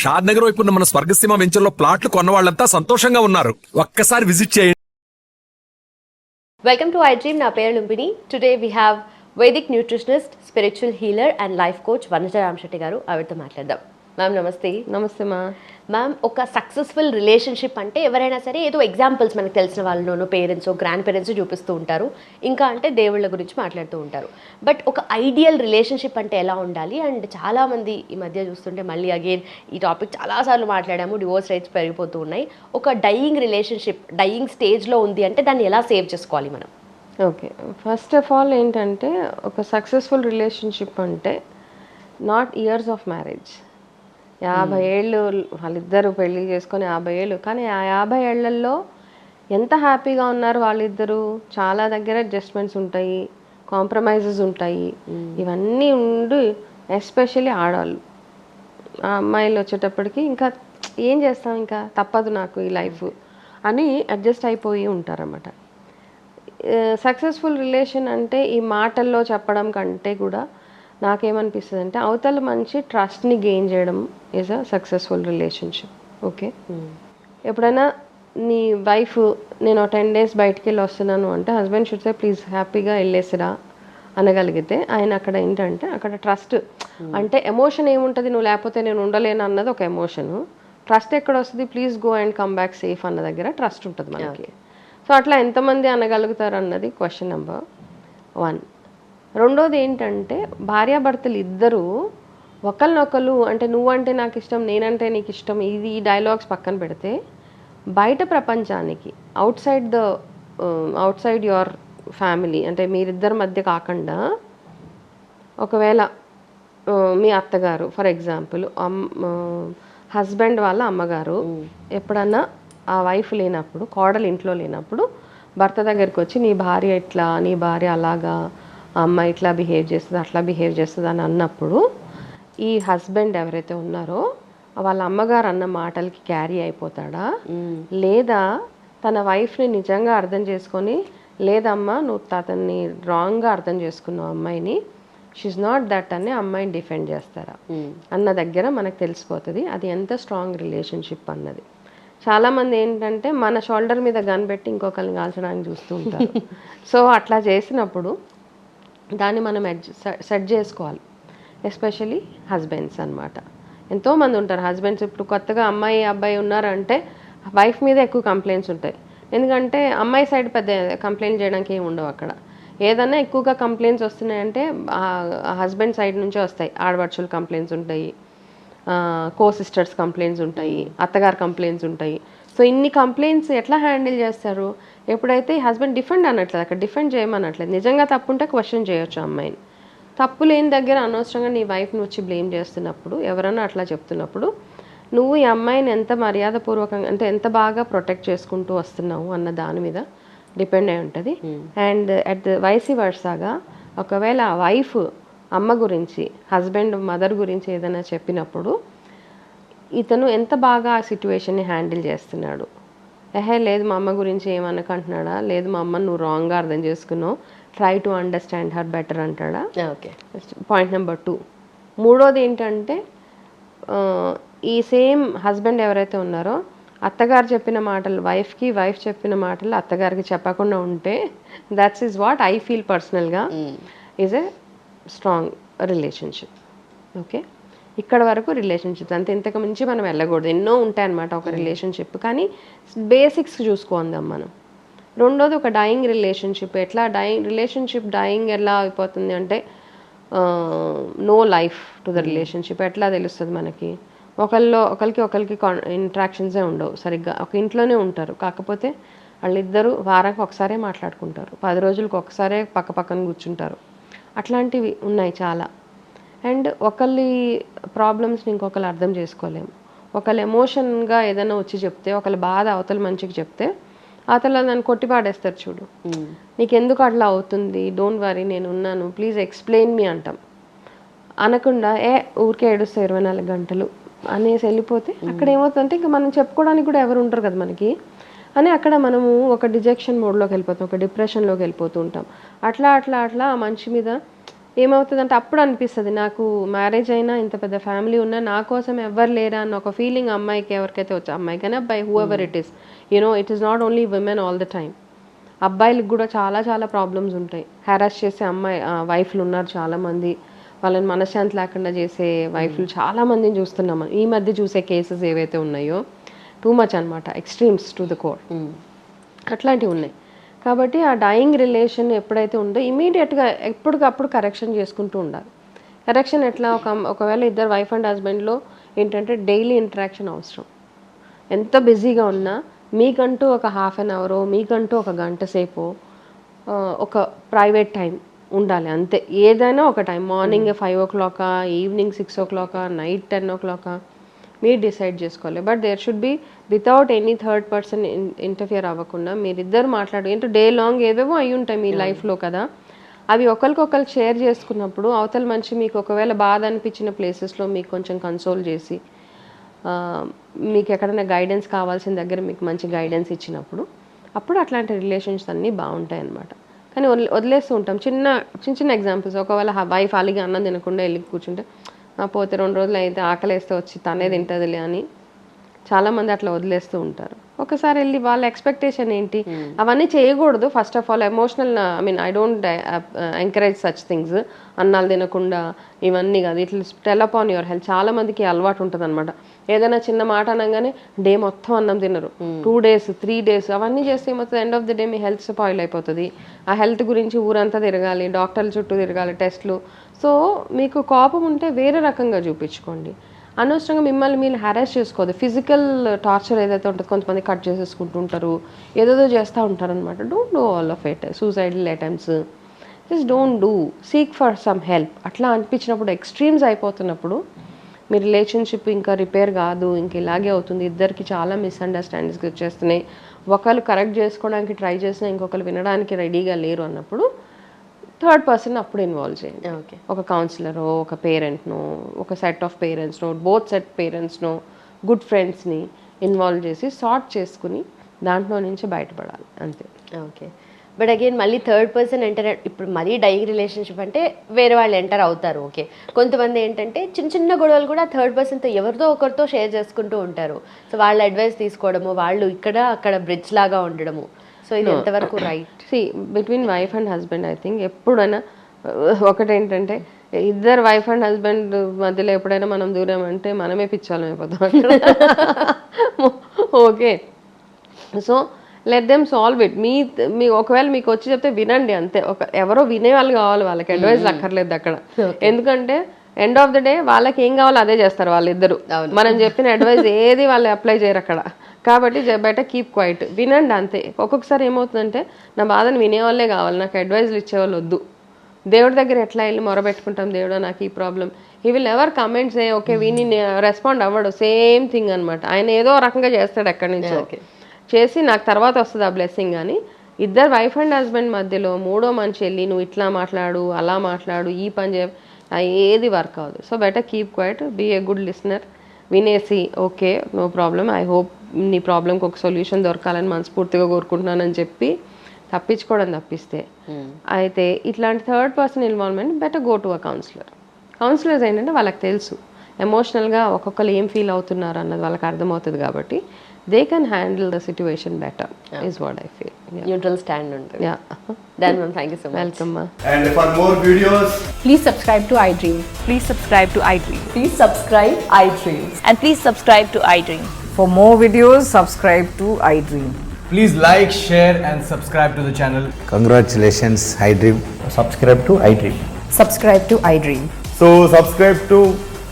షాద్ నగర్ వైపు ఉన్న మన స్వర్గసీమ వెంచర్లో ప్లాట్లు కొన్న వాళ్ళంతా సంతోషంగా ఉన్నారు. ఒక్కసారి విజిట్ చేయండి. వెల్కమ్ టు ఐ డ్రీమ్ నా పేరు Lumbini today we have Vedic nutritionist spiritual healer and life coach Vanaja Ramasetti గారు ఆవిడతో మాట్లాడదాం. మ్యామ్ నమస్తే నమస్తే మా మ్యామ్ ఒక సక్సెస్ఫుల్ రిలేషన్షిప్ అంటే ఎవరైనా సరే ఏదో ఎగ్జాంపుల్స్ మనకు తెలిసిన వాళ్ళలోనూ పేరెంట్స్ గ్రాండ్ పేరెంట్స్ చూపిస్తూ ఉంటారు. ఇంకా అంటే దేవుళ్ళ గురించి మాట్లాడుతూ ఉంటారు. బట్ ఒక ఐడియల్ రిలేషన్షిప్ అంటే ఎలా ఉండాలి? అండ్ చాలామంది ఈ మధ్య చూస్తుంటే మళ్ళీ అగైన్ ఈ టాపిక్ చాలాసార్లు మాట్లాడాము డివోర్స్ రేట్స్ పెరిగిపోతూ ఉన్నాయి. ఒక డయింగ్ రిలేషన్షిప్ డయింగ్ స్టేజ్లో ఉంది అంటే దాన్ని ఎలా సేవ్ చేసుకోవాలి మనం? ఓకే ఫస్ట్ ఆఫ్ ఆల్ ఏంటంటే ఒక సక్సెస్ఫుల్ రిలేషన్షిప్ అంటే నాట్ ఇయర్స్ ఆఫ్ మ్యారేజ్ యాభై ఏళ్ళు వాళ్ళిద్దరు పెళ్ళి చేసుకొని యాభై ఏళ్ళు. కానీ ఆ యాభై ఏళ్ళలో ఎంత హ్యాపీగా ఉన్నారు వాళ్ళిద్దరూ? చాలా దగ్గర అడ్జస్ట్మెంట్స్ ఉంటాయి కాంప్రమైజెస్ ఉంటాయి. ఇవన్నీ ఉండి ఎస్పెషల్లీ ఆడవాళ్ళు. ఆ అమ్మాయిలు వచ్చేటప్పటికి ఇంకా ఏం చేస్తాం ఇంకా? తప్పదు నాకు ఈ లైఫ్ అని అడ్జస్ట్ అయిపోయి ఉంటారన్నమాట. సక్సెస్ఫుల్ రిలేషన్ అంటే ఈ మాటల్లో చెప్పడం కంటే కూడా నాకేమనిపిస్తుంది అంటే అవతల మంచి ట్రస్ట్ని గెయిన్ చేయడం is a successful relationship okay ఎప్పుడైనా నీ వైఫ్ నేను టెన్ డేస్ బయటికి వెళ్ళి వస్తున్నాను అంటే హస్బెండ్ షుడ్ సే ప్లీజ్ హ్యాపీగా వెళ్ళేసిరా అనగలిగితే ఆయన అక్కడ ఏంటంటే అక్కడ ట్రస్ట్ అంటే ఎమోషన్ ఏముంటుంది? నువ్వు లేకపోతే నేను ఉండలేను అన్నది ఒక ఎమోషను ట్రస్ట్ ఎక్కడ వస్తుంది? Please go and come back safe అన్న దగ్గర ట్రస్ట్ ఉంటుంది మనకి. సో అట్లా ఎంతమంది అనగలుగుతారు అన్నది క్వశ్చన్ నెంబర్ వన్ రెండోది ఏంటంటే భార్యాభర్తలు ఇద్దరూ ఒకరినొకరు అంటే నువ్వంటే నాకు ఇష్టం నేనంటే నీకు ఇష్టం ఇది ఈ డైలాగ్స్ పక్కన పెడితే బయట ప్రపంచానికి outside the outside your family అంటే మీరిద్దరి మధ్య కాకుండా ఒకవేళ మీ అత్తగారు ఫర్ ఎగ్జాంపుల్ హస్బెండ్ వాళ్ళ అమ్మగారు ఎప్పుడన్నా ఆ వైఫ్ లేనప్పుడు కోడలు ఇంట్లో లేనప్పుడు భర్త దగ్గరికి వచ్చి నీ భార్య ఇట్లా నీ భార్య అలాగా ఆ అమ్మాయి ఇట్లా బిహేవ్ చేస్తుంది అట్లా బిహేవ్ చేస్తుంది అని అన్నప్పుడు ఈ హస్బెండ్ ఎవరైతే ఉన్నారో వాళ్ళ అమ్మగారు అన్న మాటలకి క్యారీ అయిపోతాడా? లేదా తన వైఫ్ని నిజంగా అర్థం చేసుకొని లేదమ్మా నువ్వు అతన్ని రాంగ్గా అర్థం చేసుకున్నావు అమ్మాయిని షీఈ్ నాట్ దట్ అని అమ్మాయిని డిఫెండ్ చేస్తారా? అన్న దగ్గర మనకు తెలిసిపోతుంది అది ఎంత స్ట్రాంగ్ రిలేషన్షిప్ అన్నది. చాలామంది ఏంటంటే మన షోల్డర్ మీద గన్ పెట్టి ఇంకొకరిని కాల్చడానికి చూస్తూ ఉంటారు. సో అట్లా చేసినప్పుడు దాన్ని మనం సెట్ చేసుకోవాలి. ఎస్పెషలీ హస్బెండ్స్ అన్నమాట. ఎంతోమంది ఉంటారు హస్బెండ్స్. ఇప్పుడు కొత్తగా అమ్మాయి అబ్బాయి ఉన్నారంటే వైఫ్ మీద ఎక్కువ కంప్లైంట్స్ ఉంటాయి. ఎందుకంటే అమ్మాయి సైడ్ పెద్ద కంప్లైంట్ చేయడానికి ఏమి ఉండవు అక్కడ. ఏదన్నా ఎక్కువగా కంప్లైంట్స్ వస్తున్నాయంటే హస్బెండ్ సైడ్ నుంచే వస్తాయి. ఆడపడుచుల కంప్లైంట్స్ ఉంటాయి. కో సిస్టర్స్ కంప్లైంట్స్ ఉంటాయి. అత్తగారు కంప్లైంట్స్ ఉంటాయి. సో ఇన్ని కంప్లైంట్స్ ఎట్లా హ్యాండిల్ చేస్తారు? ఎప్పుడైతే హస్బెండ్ డిఫెండ్ అనట్లేదు అక్కడ డిఫెండ్ చేయమనట్లేదు నిజంగా తప్పుంటే క్వశ్చన్ చేయొచ్చు అమ్మాయిని. తప్పు లేని దగ్గర అనవసరంగా నీ వైఫ్ని వచ్చి బ్లేమ్ చేస్తున్నప్పుడు ఎవరైనా అట్లా చెప్తున్నప్పుడు నువ్వు ఈ అమ్మాయిని ఎంత మర్యాదపూర్వకంగా అంటే ఎంత బాగా ప్రొటెక్ట్ చేసుకుంటూ వస్తున్నావు అన్న దాని మీద డిపెండ్ అయి ఉంటుంది. అండ్ అట్ ద వైసీ వర్సాగా ఒకవేళ ఆ వైఫ్ అమ్మ గురించి హస్బెండ్ మదర్ గురించి ఏదైనా చెప్పినప్పుడు ఇతను ఎంత బాగా ఆ సిచ్యువేషన్ని హ్యాండిల్ చేస్తున్నాడు? ఎహే లేదు మా అమ్మ గురించి ఏమనకంటున్నాడా? లేదు మా అమ్మని నువ్వు రాంగ్గా అర్థం చేసుకున్నావు. Try to understand her better అంటాడా? ఓకే. పాయింట్ నెంబర్ టూ మూడోది ఏంటంటే ఈ సేమ్ హస్బెండ్ ఎవరైతే ఉన్నారో అత్తగారు చెప్పిన మాటలు వైఫ్కి వైఫ్ చెప్పిన మాటలు అత్తగారికి చెప్పకుండా ఉంటే that's is what I feel పర్సనల్గా is a strong relationship okay ఇక్కడ వరకు రిలేషన్షిప్స్ అంతే ఇంతకు మించి మనం వెళ్ళకూడదు. ఎన్నో ఉంటాయన్నమాట ఒక రిలేషన్షిప్ కానీ బేసిక్స్ చూసుకుందాం మనం. రెండోది ఒక డయింగ్ రిలేషన్షిప్ ఎట్లా డయింగ్ రిలేషన్షిప్ డయింగ్ ఎలా అయిపోతుంది అంటే no life to the relationship ఎట్లా తెలుస్తుంది మనకి? ఒకళ్ళు ఒకరికి ఒకరికి ఇంట్రాక్షన్సే ఉండవు సరిగ్గా. ఒక ఇంట్లోనే ఉంటారు. కాకపోతే వాళ్ళిద్దరూ వారానికి ఒకసారే మాట్లాడుకుంటారు. పది రోజులకు ఒకసారే పక్క పక్కన కూర్చుంటారు. అట్లాంటివి ఉన్నాయి చాలా. అండ్ ఒకళ్ళి ప్రాబ్లమ్స్ని ఇంకొకరు అర్థం చేసుకోలేము. ఒకళ్ళు ఎమోషన్గా ఏదైనా వచ్చి చెప్తే ఒకళ్ళ బాధ అవతల మంచికి చెప్తే అవతల దాన్ని కొట్టి పాడేస్తారు చూడు. నీకు ఎందుకు అట్లా అవుతుంది? డోంట్ వరీ నేను ఉన్నాను ప్లీజ్ ఎక్స్ప్లెయిన్ మీ అంటాం. అనకుండా ఏ ఊరికే ఏడుస్తే ఇరవై నాలుగు గంటలు అనేసి వెళ్ళిపోతే అక్కడ ఏమవుతుందంటే ఇంకా మనం చెప్పుకోవడానికి కూడా ఎవరు ఉంటారు కదా మనకి. అని అక్కడ మనము ఒక డిజెక్షన్ మోడ్లోకి వెళ్ళిపోతాం ఒక డిప్రెషన్లోకి వెళ్ళిపోతూ ఉంటాం. అట్లా అట్లా అట్లా ఆ మనిషి మీద ఏమవుతుందంటే అప్పుడు అనిపిస్తుంది నాకు మ్యారేజ్ అయినా ఇంత పెద్ద ఫ్యామిలీ ఉన్నా నా కోసం ఎవరు లేరా అన్న ఒక ఫీలింగ్ అమ్మాయికి ఎవరికైతే వచ్చి అమ్మాయి కానీ అబ్బాయి whoever it is you know it is not only women all the time అబ్బాయిలకు కూడా చాలా చాలా ప్రాబ్లమ్స్ ఉంటాయి. హ్యారాస్ చేసే అమ్మాయి వైఫ్లు ఉన్నారు చాలామంది. వాళ్ళని మనశ్శాంతి లేకుండా చేసే వైఫ్లు చాలా మందిని చూస్తున్నాం. ఈ మధ్య చూసే కేసెస్ ఏవైతే ఉన్నాయో టూ మచ్ అనమాట ఎక్స్ట్రీమ్స్ టు ద కోర్ అట్లాంటివి ఉన్నాయి. కాబట్టి ఆ డైయింగ్ రిలేషన్ ఎప్పుడైతే ఉందో ఇమీడియట్గా ఎప్పటికప్పుడు కరెక్షన్ చేసుకుంటూ ఉండాలి. కరెక్షన్ ఎట్లా? ఒక ఒకవేళ ఇద్దరు వైఫ్ అండ్ హస్బెండ్లో ఏంటంటే డైలీ ఇంటరాక్షన్ అవసరం. ఎంత బిజీగా ఉన్నా మీకంటూ ఒక హాఫ్ అన్ అవరో మీకంటూ ఒక గంట సేపు ఒక ప్రైవేట్ టైం ఉండాలి అంతే. ఏదైనా ఒక టైం మార్నింగ్ ఫైవ్ ఓ క్లాకా ఈవినింగ్ సిక్స్ ఓ క్లాకా నైట్ టెన్ ఓ క్లాకా మీరు డిసైడ్ చేసుకోవాలి. But there should be without any third person interfere అవ్వకుండా మీరిద్దరు మాట్లాడు ఏంటో డే లాంగ్ ఏవేవో అయి ఉంటాయి మీ లైఫ్లో కదా. అవి ఒకరికొకరు షేర్ చేసుకున్నప్పుడు అవతల మనిషి మీకు ఒకవేళ బాధ అనిపించిన ప్లేసెస్లో మీకు కొంచెం కన్సోల్ చేసి మీకు ఎక్కడైనా గైడెన్స్ కావాల్సిన దగ్గర మీకు మంచి గైడెన్స్ ఇచ్చినప్పుడు అప్పుడు అట్లాంటి రిలేషన్స్ అన్నీ బాగుంటాయి అన్నమాట. కానీ వదిలే వదిలేస్తూ ఉంటాం. చిన్న చిన్న చిన్న ఎగ్జాంపుల్స్ ఒకవేళ వైఫ్ అలిగి అన్నం తినకుండా వెళ్ళి కూర్చుంటే "ఆ, పోతే రెండు రోజులు అయితే ఆకలేస్తే వచ్చి తనే తింటదిలే అని చాలామంది అట్లా వదిలేస్తూ ఉంటారు. ఒకసారి వెళ్ళి వాళ్ళ ఎక్స్పెక్టేషన్ ఏంటి? అవన్నీ చేయకూడదు. First of all emotional I mean I don't encourage such things అన్నాలు తినకుండా ఇవన్నీ కాదు. ఇట్లా tell up on your health చాలా మందికి అలవాటు ఉంటుంది అనమాట ఏదైనా చిన్న మాట అనగానే డే మొత్తం అన్నం తినరు. టూ డేస్ త్రీ డేస్ అవన్నీ చేస్తే ఏమవుతుంది? ఎండ్ ఆఫ్ ది డే మీ హెల్త్ స్పాయిల్ అయిపోతుంది. ఆ హెల్త్ గురించి ఊరంతా తిరగాలి డాక్టర్ల చుట్టూ తిరగాలి టెస్ట్లు సో మీకు కోపం ఉంటే వేరే రకంగా చూపించుకోండి. అనవసరంగా మిమ్మల్ని మీరు హెరాస్ చేసుకోవద్దు. ఫిజికల్ టార్చర్ ఏదైతే ఉంటుందో కొంతమంది కట్ చేసేసుకుంటూ ఉంటారు ఏదేదో చేస్తూ ఉంటారు అనమాట don't do all of it suicidal attempts just don't do seek for some help అట్లా అనిపించినప్పుడు ఎక్స్ట్రీమ్స్ అయిపోతున్నప్పుడు మీ రిలేషన్షిప్ ఇంకా రిపేర్ కాదు ఇంక ఇలాగే అవుతుంది. ఇద్దరికి చాలా మిస్అండర్స్టాండింగ్స్ వచ్చేస్తున్నాయి. ఒకళ్ళు కరెక్ట్ చేసుకోవడానికి ట్రై చేసినా ఇంకొకరు వినడానికి రెడీగా లేరు అన్నప్పుడు థర్డ్ పర్సన్ అప్పుడు ఇన్వాల్వ్ చేయండి. ఓకే. ఒక కౌన్సిలరో ఒక పేరెంట్నో ఒక సెట్ ఆఫ్ పేరెంట్స్నో బోత్ సెట్ పేరెంట్స్నో గుడ్ ఫ్రెండ్స్ని ఇన్వాల్వ్ చేసి సార్ట్ చేసుకుని దాంట్లో నుంచి బయటపడాలి. అంతే. ఓకే. బట్ అగైన్ మళ్ళీ థర్డ్ పర్సన్ ఎంటర్ ఇప్పుడు మరీ డైయింగ్ రిలేషన్షిప్ అంటే వేరే వాళ్ళు ఎంటర్ అవుతారు ఓకే కొంతమంది ఏంటంటే చిన్న చిన్న గొడవలు కూడా థర్డ్ పర్సన్తో ఎవరితో ఒకరితో షేర్ చేసుకుంటూ ఉంటారు. సో వాళ్ళ అడ్వైస్ తీసుకోవడము వాళ్ళు ఇక్కడ అక్కడ బ్రిడ్జ్ లాగా ఉండడము. సో ఇది ఎంతవరకు right see between wife and husband I think ఎప్పుడైనా ఒకటేంటంటే ఇద్దరు వైఫ్ అండ్ హస్బెండ్ మధ్యలో ఎప్పుడైనా మనం దూరం అంటే మనమే పిచ్చాలం అయిపోతాం okay. So let them solve it మీ మీ ఒకవేళ మీకు వచ్చి చెప్తే వినండి అంతే. ఒక ఎవరో వినే వాళ్ళు కావాలి వాళ్ళకి. అడ్వైస్ అక్కర్లేదు అక్కడ. ఎందుకంటే ఎండ్ ఆఫ్ ద డే వాళ్ళకి ఏం కావాలో అదే చేస్తారు వాళ్ళిద్దరు. మనం చెప్పిన అడ్వైస్ ఏది వాళ్ళు అప్లై చేయరు అక్కడ. కాబట్టి బెటర్ కీప్ క్వైట్ వినండి అంతే. ఒక్కొక్కసారి ఏమవుతుందంటే నా బాధను వినేవాళ్ళే కావాలి. నాకు అడ్వైజ్లు ఇచ్చేవాళ్ళు వద్దు. దేవుడి దగ్గర ఎట్లా వెళ్ళి మొరబెట్టుకుంటాం దేవుడు నాకు ఈ ప్రాబ్లం ఈ will ever comments A okay విని రెస్పాండ్ అవ్వడు. సేమ్ థింగ్ అన్నమాట. ఆయన ఏదో రకంగా చేస్తాడు ఎక్కడి నుంచో. చేసి నాకు తర్వాత వస్తుంది ఆ బ్లెస్సింగ్ కానీ ఇద్దరు వైఫ్ అండ్ హస్బెండ్ మధ్యలో మూడో మనిషి వెళ్ళి నువ్వు ఇట్లా మాట్లాడు అలా మాట్లాడు ఈ పని ఆ ఏది వర్క్ అవ్వదు. So better keep quiet be a good listener వినేసి okay no problem I hope నీ ప్రాబ్లంకి ఒక సొల్యూషన్ దొరకాలని మనస్ఫూర్తిగా కోరుకుంటున్నానని చెప్పి తప్పించుకోవడం తప్పిస్తే. అయితే ఇట్లాంటి third person involvement better go to a counsellor counsellors ఏంటంటే వాళ్ళకి తెలుసు. ఎమోషనల్గా ఒక్కొక్కరు ఏం ఫీల్ అవుతున్నారు అన్నది వాళ్ళకి అర్థమవుతుంది కాబట్టి they can handle the situation better, yeah. is what I feel. Yeah. Neutral stand on Yeah. Dan, ma'am, thank you so much. Welcome, ma. And for more videos, please subscribe to iDream. Please subscribe to iDream. Please subscribe iDream. And please subscribe to iDream. For more videos, subscribe to iDream. Please like, share, and subscribe to the channel. Congratulations, iDream. Subscribe to iDream. Subscribe to iDream. So, subscribe to